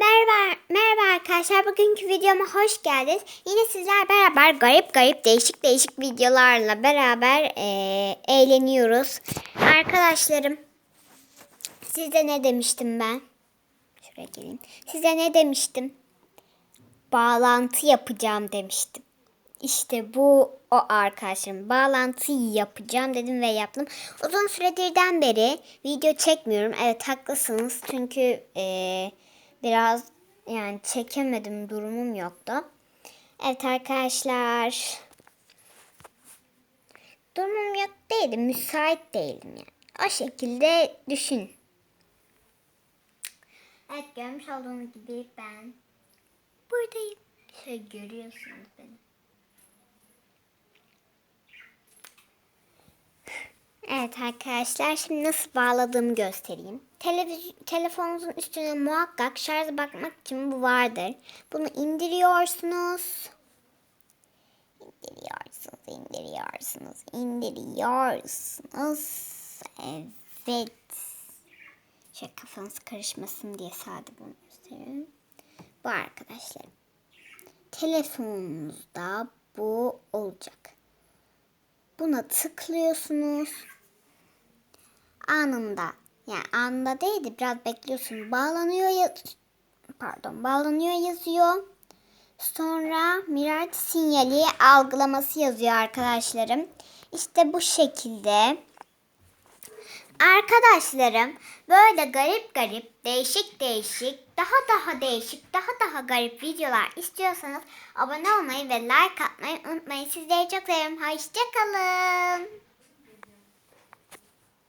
Merhaba, merhaba arkadaşlar. Bugünkü videoma hoş geldiniz. Yine sizler beraber garip garip değişik değişik videolarla beraber eee, eğleniyoruz. Arkadaşlarım, size ne demiştim ben? Şuraya geleyim. Size ne demiştim? Bağlantı yapacağım demiştim. İşte bu o arkadaşlarım. Bağlantıyı yapacağım dedim ve yaptım. Uzun süredirden beri video çekmiyorum. Evet haklısınız. Çünkü eee, biraz yani çekemedim. Durumum yoktu. Evet arkadaşlar. Durumum yok değildi. Müsait değilim yani. O şekilde düşün. Evet görmüş olduğunuz gibi ben buradayım. Şöyle görüyorsunuz beni. Evet arkadaşlar şimdi nasıl bağladığımı göstereyim. Telefonunuzun üstüne muhakkak şarja bakmak için bu vardır. Bunu indiriyorsunuz. İndiriyorsunuz, indiriyorsunuz, indiriyorsunuz. Evet. Şöyle kafanız karışmasın diye sade bunu gösteriyorum. Bu arkadaşlar. Telefonunuzda bu olacak. Buna tıklıyorsunuz. Anında yani anında değil de biraz bekliyorsunuz. Bağlanıyor ya pardon bağlanıyor yazıyor. Sonra Miraç sinyali algılaması yazıyor arkadaşlarım. İşte bu şekilde. Arkadaşlarım böyle garip garip, değişik değişik, daha daha değişik, daha daha garip videolar istiyorsanız abone olmayı ve like atmayı unutmayın. Sizleri çok seviyorum. Hoşçakalın.